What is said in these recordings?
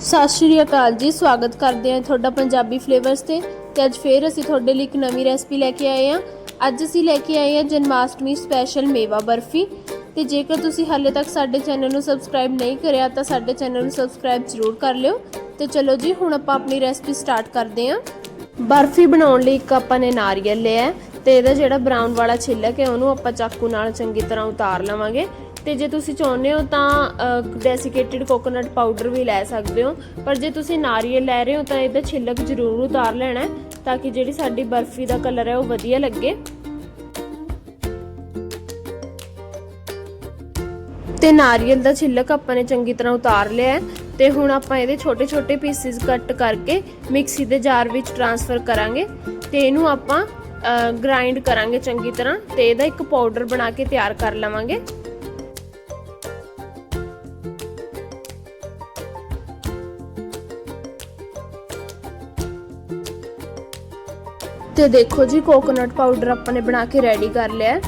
ਸਤਿ ਸ਼੍ਰੀ ਅਕਾਲ ਜੀ, ਸਵਾਗਤ ਕਰਦੇ ਹਾਂ ਤੁਹਾਡਾ ਪੰਜਾਬੀ ਫਲੇਵਰਸ ਤੇ ਤੇ ਅੱਜ ਫੇਰ ਅਸੀਂ ਤੁਹਾਡੇ ਲਈ ਇੱਕ ਨਵੀਂ ਰੈਸਪੀ ਲੈ ਕੇ ਆਏ ਹਾਂ। ਅੱਜ ਅਸੀਂ ਲੈ ਕੇ ਆਏ ਹਾਂ ਜਨਮਾਸ਼ਟਮੀ ਸਪੈਸ਼ਲ ਮੇਵਾ ਬਰਫੀ। ਤੇ ਜੇਕਰ ਤੁਸੀਂ ਹਾਲੇ ਤੱਕ ਸਾਡੇ ਚੈਨਲ ਨੂੰ ਸਬਸਕ੍ਰਾਈਬ ਨਹੀਂ ਕਰਿਆ, ਤਾਂ ਸਾਡੇ ਚੈਨਲ ਨੂੰ ਸਬਸਕ੍ਰਾਈਬ ਜ਼ਰੂਰ ਕਰ ਲਿਓ। ਤੇ ਚਲੋ ਜੀ, ਹੁਣ ਆਪਾਂ ਆਪਣੀ ਰੈਸਪੀ ਸਟਾਰਟ ਕਰਦੇ ਹਾਂ। ਬਰਫੀ ਬਣਾਉਣ ਲਈ ਇੱਕ ਆਪਾਂ ਨੇ ਨਾਰੀਅਲ ਲਿਆ ਹੈ ਤੇ ਇਹਦਾ ਜਿਹੜਾ ਬਰਾਊਨ ਵਾਲਾ ਛਿੱਲਕ ਹੈ, ਉਹਨੂੰ ਆਪਾਂ ਚਾਕੂ ਨਾਲ ਚੰਗੀ ਤਰ੍ਹਾਂ ਉਤਾਰ ਲਵਾਂਗੇ। ਤੇ ਜੇ ਤੁਸੀਂ ਚਾਹੁੰਦੇ ਹੋ ਤਾਂ ਡੈਸੀਕੇਟਿਡ ਕੋਕੋਨਟ ਪਾਊਡਰ ਵੀ ਲੈ ਸਕਦੇ ਹੋ। ਪਰ ਜੇ ਤੁਸੀਂ ਨਾਰੀਅਲ ਲੈ ਰਹੇ ਹੋ ਤਾਂ ਇਹਦਾ ਛਿੱਲਕ ਜ਼ਰੂਰ ਉਤਾਰ ਲੈਣਾ ਹੈ, ਤਾਂ ਕਿ ਜਿਹੜੀ ਸਾਡੀ ਬਰਫੀ ਦਾ ਕਲਰ ਹੈ ਉਹ ਵਧੀਆ ਲੱਗੇ। ਤੇ ਨਾਰੀਅਲ ਦਾ ਛਿੱਲਕ ਆਪਾਂ ਨੇ ਚੰਗੀ ਤਰ੍ਹਾਂ ਉਤਾਰ ਲਿਆ ਹੈ ਤੇ ਹੁਣ ਆਪਾਂ ਇਹਦੇ ਛੋਟੇ-ਛੋਟੇ ਪੀਸਿਸ ਕੱਟ ਕਰਕੇ ਮਿਕਸੀ ਦੇ ਜਾਰ ਵਿੱਚ ਟਰਾਂਸਫਰ ਕਰਾਂਗੇ ਤੇ ਇਹਨੂੰ ਆਪਾਂ ਗ੍ਰਾਈਂਡ ਕਰਾਂਗੇ ਚੰਗੀ ਤਰ੍ਹਾਂ ਤੇ ਇਹਦਾ ਇੱਕ ਪਾਊਡਰ ਬਣਾ ਕੇ ਤਿਆਰ ਕਰ ਲਵਾਂਗੇ। ਤੇ ਦੇਖੋ ਜੀ ਕੋਕੋਨਟ ਪਾਊਡਰ ਆਪਾਂ ਨੇ ਬਣਾ ਕੇ ਰੈਡੀ ਕਰ ਲਿਆ ਹੈ।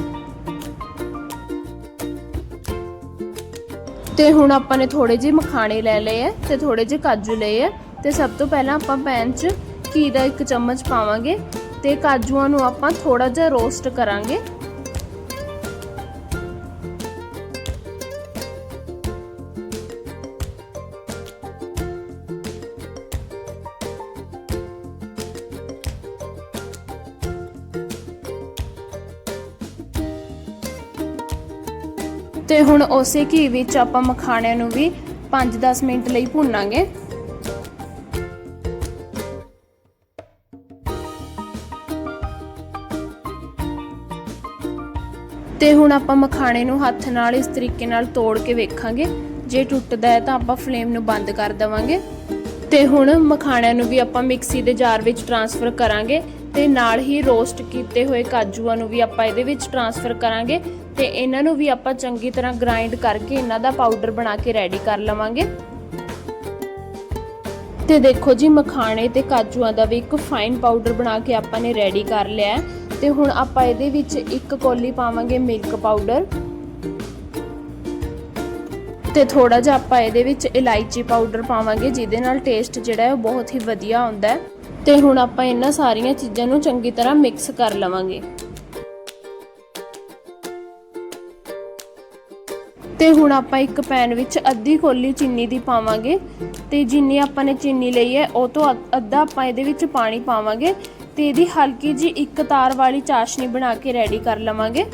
ਤੇ ਹੁਣ ਆਪਾਂ ਨੇ ਥੋੜੇ ਜਿਹੇ ਮਖਾਣੇ ਲੈ ਲਏ ਐ ਤੇ ਥੋੜੇ ਜਿਹੇ ਕਾਜੂ ਲਏ ਐ ਤੇ ਸਭ ਤੋਂ ਪਹਿਲਾਂ ਆਪਾਂ ਪੈਨ 'ਚ ਘੀ ਦਾ ਇੱਕ ਚਮਚ ਪਾਵਾਂਗੇ ਤੇ ਕਾਜੂਆਂ ਨੂੰ ਆਪਾਂ ਥੋੜਾ ਜਿਹਾ ਰੋਸਟ ਕਰਾਂਗੇ। ਤੇ ਹੁਣ ਉਸੇ ਘੀ ਵਿੱਚ ਆਪਾਂ ਮਖਾਣਿਆਂ ਨੂੰ ਵੀ 5-10 ਮਿੰਟ ਲਈ ਭੁੰਨਾਂਗੇ। ਤੇ ਹੁਣ ਆਪਾਂ ਮਖਾਣੇ ਨੂੰ ਹੱਥ ਨਾਲ ਇਸ ਤਰੀਕੇ ਨਾਲ ਤੋੜ ਕੇ ਵੇਖਾਂਗੇ। ਜੇ ਟੁੱਟਦਾ ਹੈ ਤਾਂ ਆਪਾਂ ਫਲੇਮ ਨੂੰ ਬੰਦ ਕਰ ਦੇਵਾਂਗੇ। ਤੇ ਹੁਣ ਮਖਾਣਿਆਂ ਨੂੰ ਵੀ ਆਪਾਂ ਮਿਕਸੀ ਦੇ ਜਾਰ ਵਿੱਚ ਟ੍ਰਾਂਸਫਰ ਕਰਾਂਗੇ। ਤੇ ਨਾਲ ਹੀ ਰੋਸਟ ਕੀਤੇ ਹੋਏ ਕਾਜੂਆਂ ਨੂੰ ਵੀ ਆਪਾਂ ਇਹਦੇ ਵਿੱਚ ਟਰਾਂਸਫਰ ਕਰਾਂਗੇ ਤੇ ਇਹਨਾਂ ਨੂੰ ਵੀ ਆਪਾਂ ਚੰਗੀ ਤਰ੍ਹਾਂ ਗ੍ਰਾਈਂਡ ਕਰਕੇ ਇਹਨਾਂ ਦਾ ਪਾਊਡਰ ਬਣਾ ਕੇ ਰੈਡੀ ਕਰ ਲਵਾਂਗੇ। ਤੇ ਦੇਖੋ ਜੀ, ਮਖਾਣੇ ਤੇ ਕਾਜੂਆਂ ਦਾ ਵੀ ਇੱਕ ਫਾਈਨ ਪਾਊਡਰ ਬਣਾ ਕੇ ਆਪਾਂ ਨੇ ਰੈਡੀ ਕਰ ਲਿਆ ਹੈ। ਤੇ ਹੁਣ ਆਪਾਂ ਇਹਦੇ ਵਿੱਚ ਇੱਕ ਕੌਲੀ ਪਾਵਾਂਗੇ ਮਿਲਕ ਪਾਊਡਰ ਤੇ ਥੋੜਾ ਜਿਹਾ ਆਪਾਂ ਇਹਦੇ ਵਿੱਚ ਇਲਾਇਚੀ ਪਾਊਡਰ ਪਾਵਾਂਗੇ, ਜਿਹਦੇ ਨਾਲ ਟੇਸਟ ਜਿਹੜਾ ਹੈ ਉਹ ਬਹੁਤ ਹੀ ਵਧੀਆ ਆਉਂਦਾ ਹੈ। ਤੇ ਹੁਣ ਆਪਾਂ ਇਹਨਾਂ ਸਾਰੀਆਂ ਚੀਜ਼ਾਂ ਨੂੰ ਚੰਗੀ ਤਰ੍ਹਾਂ ਮਿਕਸ ਕਰ ਲਵਾਂਗੇ। ਤੇ ਹੁਣ ਆਪਾਂ ਇੱਕ ਪੈਨ ਵਿੱਚ ਅੱਧੀ ਕੋਲੀ ਚੀਨੀ ਦੀ ਪਾਵਾਂਗੇ। ਤੇ ਜਿੰਨੀ ਆਪਾਂ ਨੇ ਚੀਨੀ ਲਈ ਹੈ, ਉਹ ਤੋਂ ਅੱਧਾ ਆਪਾਂ ਇਹਦੇ ਵਿੱਚ ਪਾਣੀ ਪਾਵਾਂਗੇ। ਤੇ ਇਹਦੀ ਹਲਕੀ ਜੀ ਇੱਕ ਤਾਰ ਵਾਲੀ ਚਾਸ਼ਨੀ ਬਣਾ ਕੇ ਰੈਡੀ ਕਰ ਲਵਾਂਗੇ।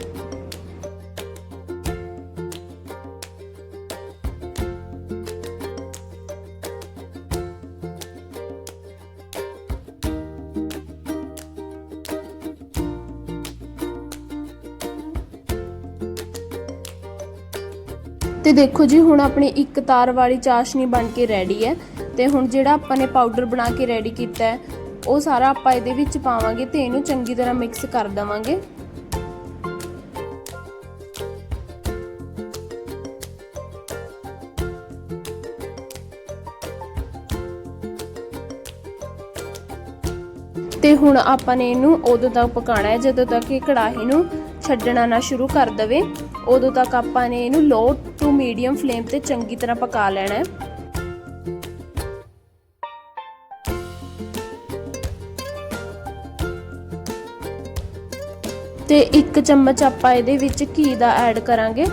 ਤੇ ਦੇਖੋ ਜੀ, ਹੁਣ ਆਪਣੀ ਇੱਕ ਤਾਰ ਵਾਲੀ ਚਾਸ਼ਨੀ ਬਣ ਕੇ ਰੈਡੀ ਹੈ ਤੇ ਹੁਣ ਜਿਹੜਾ ਆਪਾਂ ਨੇ ਪਾਊਡਰ ਬਣਾ ਕੇ ਰੈਡੀ ਕੀਤਾ ਹੈ, ਉਹ ਸਾਰਾ ਆਪਾਂ ਇਹਦੇ ਵਿੱਚ ਪਾਵਾਂਗੇ ਤੇ ਇਹਨੂੰ ਚੰਗੀ ਤਰ੍ਹਾਂ ਮਿਕਸ ਕਰ ਦਵਾਂਗੇ। ਤੇ ਹੁਣ ਆਪਾਂ ਨੇ ਇਹਨੂੰ ਉਦੋਂ ਤੱਕ ਪਕਾਣਾ ਹੈ, ਜਦੋਂ ਤੱਕ ਇਹ ਕੜਾਹੀ ਨੂੰ ਛੱਡਣਾ ਨਾ ਸ਼ੁਰੂ ਕਰ ਦਵੇ। ਉਦੋਂ ਤੱਕ ਆਪਾਂ ਨੇ ਇਹਨੂੰ ਲੋ ਟੂ ਮੀਡੀਅਮ ਫਲੇਮ ਤੇ ਚੰਗੀ ਤਰ੍ਹਾਂ ਪਕਾ ਲੈਣਾ ਹੈ। ਤੇ ਇੱਕ ਚਮਚ ਆਪਾਂ ਇਹਦੇ ਵਿੱਚ ਘੀ ਦਾ ਐਡ ਕਰਾਂਗੇ।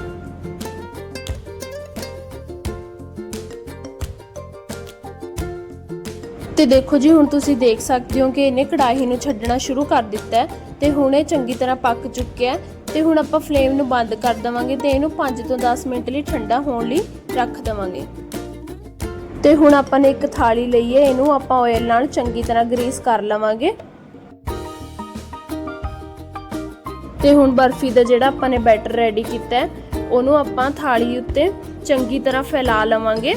ਤੇ ਦੇਖੋ ਜੀ, ਹੁਣ ਤੁਸੀਂ ਦੇਖ ਸਕਦੇ ਹੋ ਕਿ ਇਹਨੇ ਕੜਾਹੀ ਨੂੰ ਛੱਡਣਾ ਸ਼ੁਰੂ ਕਰ ਦਿੱਤਾ ਹੈ ਤੇ ਹੁਣ ਇਹ ਚੰਗੀ ਤਰ੍ਹਾਂ ਪੱਕ ਚੁੱਕਿਆ ਹੈ। ਤੇ ਹੁਣ ਆਪਾਂ ਫਲੇਮ ਨੂੰ ਬੰਦ ਕਰ ਦਵਾਂਗੇ ਤੇ ਇਹਨੂੰ 5 ਤੋਂ 10 ਮਿੰਟ ਲਈ ਠੰਡਾ ਹੋਣ ਲਈ ਰੱਖ ਦਵਾਂਗੇ। ਤੇ ਹੁਣ ਆਪਾਂ ਨੇ ਇੱਕ ਥਾਲੀ ਲਈ ਹੈ, ਇਹਨੂੰ ਆਪਾਂ ਆਇਲ ਨਾਲ ਚੰਗੀ ਤਰ੍ਹਾਂ ਗਰੀਸ ਕਰ ਲਵਾਂਗੇ। ਤੇ ਹੁਣ ਬਰਫੀ ਦਾ ਜਿਹੜਾ ਆਪਾਂ ਨੇ ਬੈਟਰ ਰੈਡੀ ਕੀਤਾ ਹੈ, ਉਹਨੂੰ ਆਪਾਂ ਥਾਲੀ ਉੱਤੇ ਚੰਗੀ ਤਰ੍ਹਾਂ ਫੈਲਾ ਲਵਾਂਗੇ।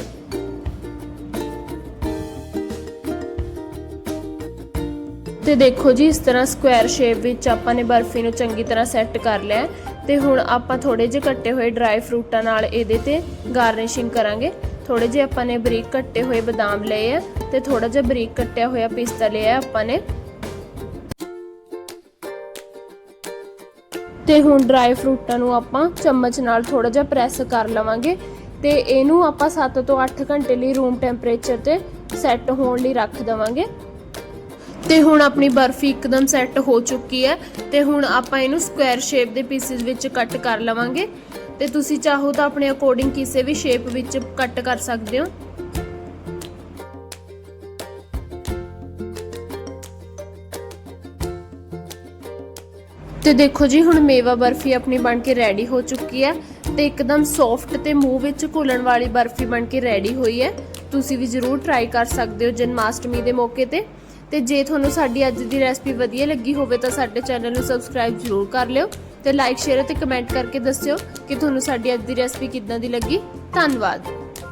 ਤੇ ਦੇਖੋ ਜੀ, ਇਸ ਤਰ੍ਹਾਂ ਸਕੁਅਰ ਸ਼ੇਪ ਵਿੱਚ ਆਪਾਂ ਨੇ ਬਰਫੀ ਨੂੰ ਚੰਗੀ ਤਰ੍ਹਾਂ ਸੈੱਟ ਕਰ ਲਿਆ ਤੇ ਹੁਣ ਆਪਾਂ ਥੋੜੇ ਜਿਹੇ ਕੱਟੇ ਹੋਏ ਡਰਾਈ ਫਰੂਟਾਂ ਨਾਲ ਇਹਦੇ ਤੇ ਗਾਰਨਿਸ਼ਿੰਗ ਕਰਾਂਗੇ। ਥੋੜੇ ਜਿਹੇ ਆਪਾਂ ਨੇ ਬਰੀਕ ਕੱਟੇ ਹੋਏ ਬਦਾਮ ਲਏ ਆ ਤੇ ਥੋੜਾ ਜਿਹਾ ਬਰੀਕ ਕੱਟਿਆ ਹੋਇਆ ਪਿਸਤਾ ਲਿਆ ਆਪਾਂ ਨੇ। ਤੇ ਹੁਣ ਡਰਾਈ ਫਰੂਟਾਂ ਨੂੰ ਆਪਾਂ ਚਮਚ ਨਾਲ ਥੋੜਾ ਜਿਹਾ ਪ੍ਰੈਸ ਕਰ ਲਵਾਂਗੇ ਤੇ ਇਹਨੂੰ ਆਪਾਂ 7 ਤੋਂ 8 ਘੰਟੇ ਲਈ ਰੂਮ ਟੈਂਪਰੇਚਰ ਤੇ ਸੈੱਟ ਹੋਣ ਲਈ ਰੱਖ ਦਵਾਂਗੇ। ਤੇ ਹੁਣ ਆਪਣੀ ਬਰਫੀ ਇੱਕਦਮ ਸੈੱਟ ਹੋ ਚੁੱਕੀ ਹੈ ਤੇ ਹੁਣ ਆਪਾਂ ਇਹਨੂੰ ਸਕੁਅਰ ਸ਼ੇਪ ਦੇ ਪੀਸਿਸ ਵਿੱਚ ਕੱਟ ਕਰ ਲਵਾਂਗੇ। ਤੇ ਤੁਸੀਂ ਚਾਹੋ ਤਾਂ ਆਪਣੇ ਅਕੋਰਡਿੰਗ ਕਿਸੇ ਵੀ ਸ਼ੇਪ ਵਿੱਚ ਕੱਟ ਕਰ ਸਕਦੇ ਹੋ। ਤੇ ਦੇਖੋ ਜੀ, ਹੁਣ ਮੇਵਾ ਬਰਫੀ ਆਪਣੀ ਬਣ ਕੇ ਰੈਡੀ ਹੋ ਚੁੱਕੀ ਹੈ ਤੇ ਇੱਕਦਮ ਸੌਫਟ ਤੇ ਮੂੰਹ ਵਿੱਚ ਘੁਲਣ ਵਾਲੀ ਬਰਫੀ ਬਣ ਕੇ ਰੈਡੀ ਹੋਈ ਹੈ। ਤੁਸੀਂ ਵੀ ਜ਼ਰੂਰ ਟਰਾਈ ਕਰ ਸਕਦੇ ਹੋ ਜਨਮਾਸ਼ਟਮੀ ਦੇ ਮੌਕੇ ਤੇ। ਤੇ ਜੇ ਤੁਹਾਨੂੰ ਸਾਡੀ ਅੱਜ ਦੀ ਰੈਸਪੀ ਵਧੀਆ ਲੱਗੀ ਹੋਵੇ ਤਾਂ ਸਾਡੇ ਚੈਨਲ ਨੂੰ ਸਬਸਕ੍ਰਾਈਬ ਜ਼ਰੂਰ ਕਰ ਲਿਓ ਤੇ ਲਾਈਕ, ਸ਼ੇਅਰ ਅਤੇ ਕਮੈਂਟ ਕਰਕੇ ਦੱਸਿਓ ਕਿ ਤੁਹਾਨੂੰ ਸਾਡੀ ਅੱਜ ਦੀ ਰੈਸਪੀ ਕਿੱਦਾਂ ਦੀ ਲੱਗੀ। ਧੰਨਵਾਦ।